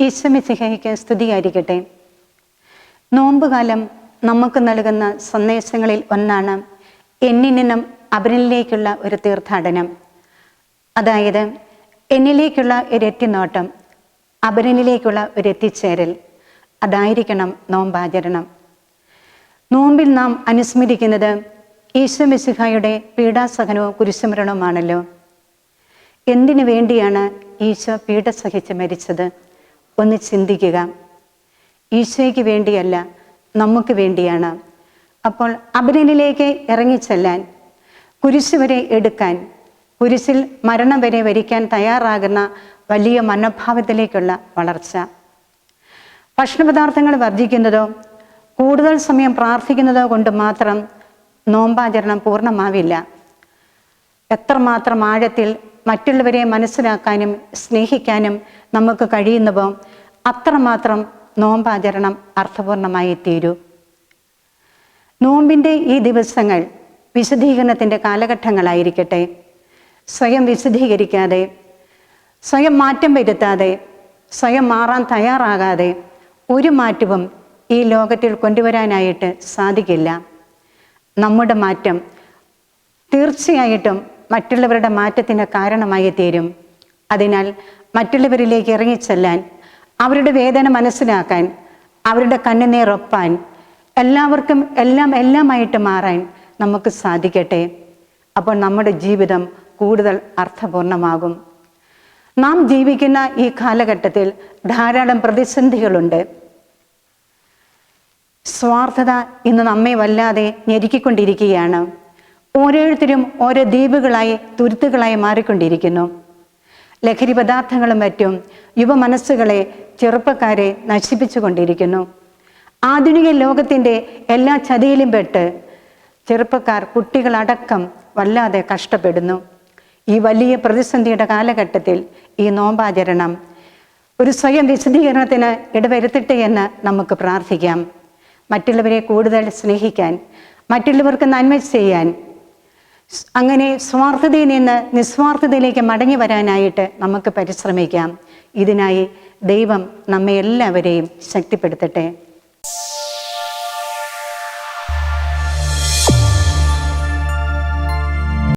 ഈശ്വമിസിഹയ്ക്ക് സ്തുതിയായിരിക്കട്ടെ. നോമ്പുകാലം നമുക്ക് നൽകുന്ന സന്ദേശങ്ങളിൽ ഒന്നാണ് എന്നിനും അവനിലേക്കുള്ള ഒരു തീർത്ഥാടനം. അതായത് എന്നിലേക്കുള്ള ഒരു എത്തിനോട്ടം അപരനിലേക്കുള്ള ഒരു എത്തിച്ചേരൽ. അതായിരിക്കണം നോമ്പാചരണം. നോമ്പിൽ നാം അനുസ്മരിക്കുന്നത് ഈശ്വമിസിഹായുടെ പീഡാസഹനവും കുരിശുമരണവുമാണല്ലോ. എന്തിനു വേണ്ടിയാണ് ഈശോ പീഡ സഹിച്ച് മരിച്ചത്? ഒന്ന് ചിന്തിക്കുക. ഈശോയ്ക്ക് വേണ്ടിയല്ല നമുക്ക് വേണ്ടിയാണ്. അപ്പോൾ അബരനിലേക്ക് ഇറങ്ങിച്ചെല്ലാൻ കുരിശ് വരെ എടുക്കാൻ കുരിശിൽ മരണം വരെ വരിക്കാൻ തയ്യാറാകുന്ന വലിയ മനോഭാവത്തിലേക്കുള്ള വളർച്ച. ഭക്ഷണപദാർത്ഥങ്ങൾ വർദ്ധിക്കുന്നതോ കൂടുതൽ സമയം പ്രാർത്ഥിക്കുന്നതോ കൊണ്ട് മാത്രം നോമ്പാചരണം പൂർണമാവില്ല. എത്രമാത്രം ആഴത്തിൽ മറ്റുള്ളവരെ മനസ്സിലാക്കാനും സ്നേഹിക്കാനും നമുക്ക് കഴിയുന്നുവോ അത്രമാത്രം നോമ്പാചരണം അർത്ഥപൂർണമായി തീരൂ നോമ്പിന്റെ ഈ ദിവസങ്ങൾ വിശദീകരണത്തിന്റെ കാലഘട്ടങ്ങളായിരിക്കട്ടെ. സ്വയം വിശദീകരിക്കാതെ സ്വയം മാറ്റം വരുത്താതെ സ്വയം മാറാൻ തയ്യാറാകാതെ ഒരു മാറ്റവും ഈ ലോകത്തിൽ കൊണ്ടുവരാനായിട്ട് സാധിക്കില്ല. നമ്മുടെ മാറ്റം തീർച്ചയായിട്ടും മറ്റുള്ളവരുടെ മാറ്റത്തിന് കാരണമായി തീരും അതിനാൽ മറ്റുള്ളവരിലേക്ക് ഇറങ്ങിച്ചെല്ലാൻ അവരുടെ വേദന മനസ്സിലാക്കാൻ അവരുടെ കണ്ണുനീറൊപ്പാൻ എല്ലാവർക്കും എല്ലാം എല്ലാമായിട്ട് മാറാൻ നമുക്ക് സാധിക്കട്ടെ. അപ്പോൾ നമ്മുടെ ജീവിതം കൂടുതൽ അർത്ഥപൂർണമാകും. നാം ജീവിക്കുന്ന ഈ കാലഘട്ടത്തിൽ ധാരാളം പ്രതിസന്ധികളുണ്ട്. സ്വാർത്ഥത ഇന്ന് നമ്മെ വല്ലാതെ ഞെരുക്കിക്കൊണ്ടിരിക്കുകയാണ്. ഓരോരുത്തരും ഓരോ ദ്വീപുകളായി തുരുത്തുകളായി മാറിക്കൊണ്ടിരിക്കുന്നു. ലഹരി പദാർത്ഥങ്ങളും മറ്റും യുവമനസ്സുകളെ ചെറുപ്പക്കാരെ നശിപ്പിച്ചുകൊണ്ടിരിക്കുന്നു. ആധുനിക ലോകത്തിന്റെ എല്ലാ ചതിയിലും പെട്ട് ചെറുപ്പക്കാർ കുട്ടികളടക്കം വല്ലാതെ കഷ്ടപ്പെടുന്നു. ഈ വലിയ പ്രതിസന്ധിയുടെ കാലഘട്ടത്തിൽ ഈ നോമ്പാചരണം ഒരു സ്വയം വിശദീകരണത്തിന് ഇടവരുത്തട്ടെ എന്ന് നമുക്ക് പ്രാർത്ഥിക്കാം. മറ്റുള്ളവരെ കൂടുതൽ സ്നേഹിക്കാൻ മറ്റുള്ളവർക്ക് നന്മ ചെയ്യാൻ അങ്ങനെ സ്വാർത്ഥതയിൽ നിന്ന് നിസ്വാർത്ഥതയിലേക്ക് മടങ്ങി വരാനായിട്ട് നമുക്ക് പരിശ്രമിക്കാം. ഇതിനായി ദൈവം നമ്മെ എല്ലാവരെയും ശക്തിപ്പെടുത്തട്ടെ.